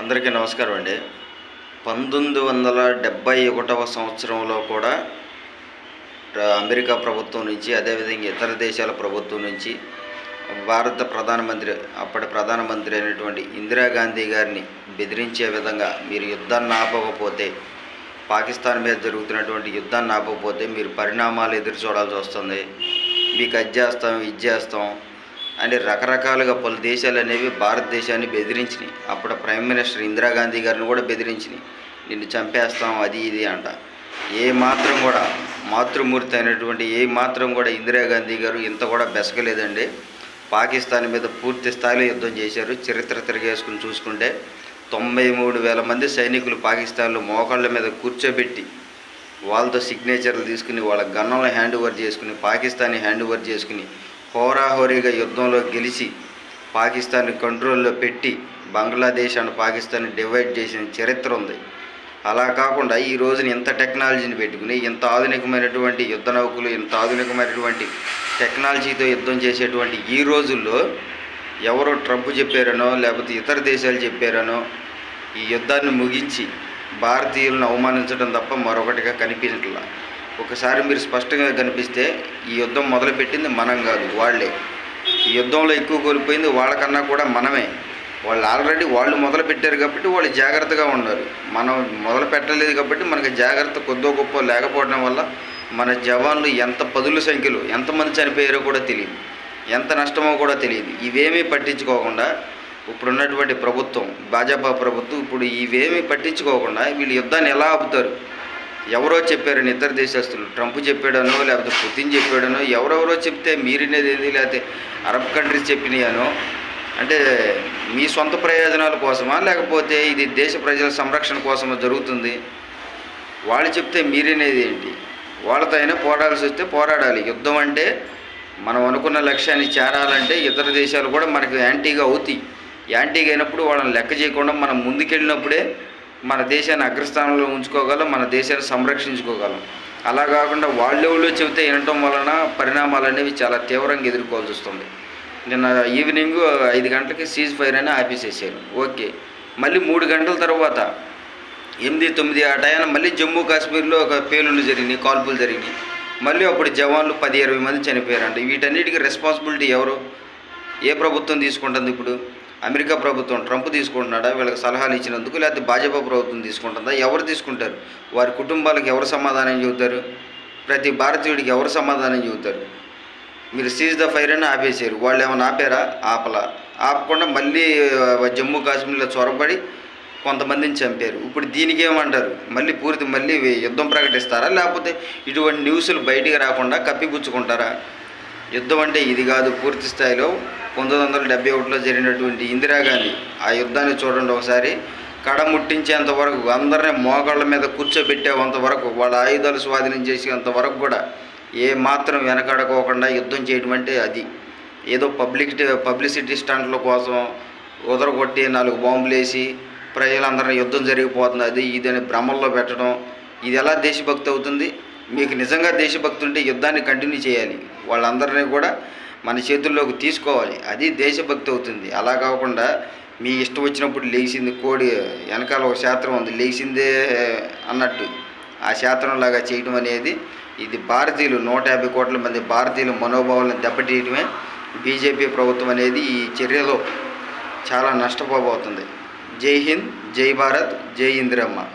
అందరికీ నమస్కారం అండి. పంతొమ్మిది వందల డెబ్భై ఒకటవ సంవత్సరంలో కూడా అమెరికా ప్రభుత్వం నుంచి అదేవిధంగా ఇతర దేశాల ప్రభుత్వం నుంచి భారత ప్రధానమంత్రి అప్పటి ప్రధానమంత్రి అయినటువంటి ఇందిరాగాంధీ గారిని బెదిరించే విధంగా మీరు యుద్ధాన్ని ఆపకపోతే పాకిస్తాన్ మీద జరుగుతున్నటువంటి యుద్ధాన్ని ఆపకపోతే మీరు పరిణామాలు ఎదురు చూడాల్సి వస్తుంది. మీకు అది చేస్తాం ఇది చేస్తాం అని రకరకాలుగా పలు దేశాలు అనేవి భారతదేశాన్ని బెదిరించినాయి. అప్పుడు ప్రైమ్ మినిస్టర్ ఇందిరాగాంధీ గారిని కూడా బెదిరించినాయి. నిన్ను చంపేస్తాం అది ఇది అంట. ఏ మాత్రం కూడా మాతృమూర్తి అయినటువంటి ఏ మాత్రం కూడా ఇందిరాగాంధీ గారు ఇంత కూడా బెసకలేదండి పాకిస్తాన్ మీద పూర్తి స్థాయిలో యుద్ధం చేశారు. చరిత్ర తిరిగేసుకుని చూసుకుంటే తొంభై మూడు వేల మంది సైనికులు పాకిస్తాన్లో మోకాళ్ళ మీద కూర్చోబెట్టి వాళ్ళతో సిగ్నేచర్లు తీసుకుని వాళ్ళ గన్నంలో హ్యాండ్ ఓవర్ చేసుకుని పాకిస్తాన్ని హ్యాండ్ ఓవర్ చేసుకుని హోరాహోరీగా యుద్ధంలో గెలిచి పాకిస్తాన్ని కంట్రోల్లో పెట్టి బంగ్లాదేశ్ అండ్ పాకిస్తాన్ని డివైడ్ చేసిన చరిత్ర ఉంది. అలా కాకుండా ఈ రోజున ఇంత టెక్నాలజీని పెట్టుకుని ఇంత ఆధునికమైనటువంటి యుద్ధ నౌకలు ఇంత ఆధునికమైనటువంటి టెక్నాలజీతో యుద్ధం చేసేటువంటి ఈ రోజుల్లో ఎవరో ట్రంప్ చెప్పారనో లేకపోతే ఇతర దేశాలు చెప్పారనో ఈ యుద్ధాన్ని ముగించి భారతీయులను అవమానించడం తప్ప మరొకటిగా కనిపించట్లా. ఒకసారి మీరు స్పష్టంగా కనిపిస్తే ఈ యుద్ధం మొదలుపెట్టింది మనం కాదు వాళ్ళే. ఈ యుద్ధంలో ఎక్కువ కోల్పోయింది వాళ్ళకన్నా కూడా మనమే. వాళ్ళు ఆల్రెడీ వాళ్ళు మొదలు పెట్టారు కాబట్టి వాళ్ళు జాగ్రత్తగా ఉన్నారు. మనం మొదలు పెట్టలేదు కాబట్టి మనకి జాగ్రత్త కొద్దో గొప్ప లేకపోవడం వల్ల మన జవాన్లు ఎంత పదుల సంఖ్యలో ఎంతమంది చనిపోయారో కూడా తెలియదు. ఎంత నష్టమో కూడా తెలియదు. ఇవేమీ పట్టించుకోకుండా ఇప్పుడున్నటువంటి ప్రభుత్వం భాజపా ప్రభుత్వం ఇప్పుడు ఇవేమీ పట్టించుకోకుండా వీళ్ళు యుద్ధాన్ని ఎలా ఆపుతారు? ఎవరో చెప్పారని ఇతర దేశస్తులు ట్రంప్ చెప్పాడనో లేకపోతే పుతిన్ చెప్పాడనో ఎవరెవరో చెప్తే మీరినేది ఏంది? లేకపోతే అరబ్ కంట్రీస్ చెప్పినాయనో? అంటే మీ సొంత ప్రయోజనాల కోసమా? లేకపోతే ఇది దేశ ప్రజల సంరక్షణ కోసమా జరుగుతుంది? వాళ్ళు చెప్తే మీరినేది ఏంటి? వాళ్ళతో అయినా పోరాడాల్సి వస్తే పోరాడాలి. యుద్ధం అంటే మనం అనుకున్న లక్ష్యాన్ని చేరాలంటే ఇతర దేశాలు కూడా మనకు యాంటీగా అవుతాయి. యాంటీగా అయినప్పుడు వాళ్ళని లెక్క చేయకుండా మనం ముందుకెళ్ళినప్పుడే మన దేశాన్ని అగ్రస్థానంలో ఉంచుకోగలం మన దేశాన్ని సంరక్షించుకోగలం. అలా కాకుండా వాళ్ళెవళ్ళు చెబితే వినటం వలన పరిణామాలు అనేవి చాలా తీవ్రంగా ఎదుర్కోవాల్సి వస్తుంది. నిన్న ఈవినింగ్ ఐదు గంటలకి సీజ్ ఫైర్ అని ఆపేసేసాను ఓకే. మళ్ళీ మూడు గంటల తర్వాత ఎనిమిది తొమ్మిది ఆ టైం మళ్ళీ జమ్మూ కాశ్మీర్లో ఒక పేలుళ్ళు జరిగినాయి కాల్పులు జరిగినాయి. మళ్ళీ అప్పుడు జవాన్లు పది ఇరవై మంది చనిపోయారంట వీటన్నిటికీ రెస్పాన్సిబిలిటీ ఎవరు? ఏ ప్రభుత్వం తీసుకుంటుంది ఇప్పుడు? అమెరికా ప్రభుత్వం ట్రంప్ తీసుకుంటున్నాడా? వీళ్ళకి సలహాలు ఇచ్చినందుకు లేకపోతే భాజపా ప్రభుత్వం తీసుకుంటుందా? ఎవరు తీసుకుంటారు? వారి కుటుంబాలకు ఎవరు సమాధానం చెబుతారు? ప్రతి భారతీయుడికి ఎవరు సమాధానం చెబుతారు? మీరు సీజ్ ద ఫైర్ అని ఆపేసారు వాళ్ళు ఏమైనా ఆపారా? ఆపలా. ఆపకుండా మళ్ళీ జమ్మూ కాశ్మీర్లో చొరబడి కొంతమందిని చంపారు. ఇప్పుడు దీనికి ఏమంటారు? మళ్ళీ పూర్తి మళ్ళీ యుద్ధం ప్రకటిస్తారా? లేకపోతే ఇటువంటి న్యూస్లు బయటికి రాకుండా కప్పిపుచ్చుకుంటారా? యుద్ధం అంటే ఇది కాదు పూర్తి స్థాయిలో పంతొమ్మిది వందల డెబ్బై ఒకటిలో జరిగినటువంటి ఇందిరాగాంధీ ఆ యుద్ధాన్ని చూడండి ఒకసారి. కడ ముట్టించేంత వరకు అందరినీ మోకాళ్ళ మీద కూర్చోబెట్టేంత వరకు వాళ్ళ ఆయుధాలు స్వాధీనం చేసేంత వరకు కూడా ఏ మాత్రం వెనకడకోకుండా యుద్ధం చేయడం అంటే అది. ఏదో పబ్లిక్ పబ్లిసిటీ స్టంట్ల కోసం ఉదరగొట్టి నాలుగు బాంబులు వేసి ప్రజలందరినీ యుద్ధం జరిగిపోతుంది. అది ఇది అని భ్రమల్లో పెట్టడం ఇది ఎలా దేశభక్తి అవుతుంది? మీకు నిజంగా దేశభక్తి ఉంటే యుద్ధాన్ని కంటిన్యూ చేయాలి. వాళ్ళందరినీ కూడా మన చేతుల్లోకి తీసుకోవాలి. అది దేశభక్తి అవుతుంది. అలా కాకుండా మీ ఇష్టం వచ్చినప్పుడు లేచింది కోడి వెనకాల ఒక శాస్త్రం ఉంది లేచిందే అన్నట్టు ఆ శాస్త్రంలాగా చేయడం అనేది ఇది భారతీయులు నూట యాభై కోట్ల మంది భారతీయుల మనోభావాలను దెబ్బతీయడమే బీజేపీ ప్రభుత్వం అనేది ఈ చర్యలో చాలా నష్టపోబోతుంది. జై హింద్ జై భారత్ జై ఇందిరమ్మ.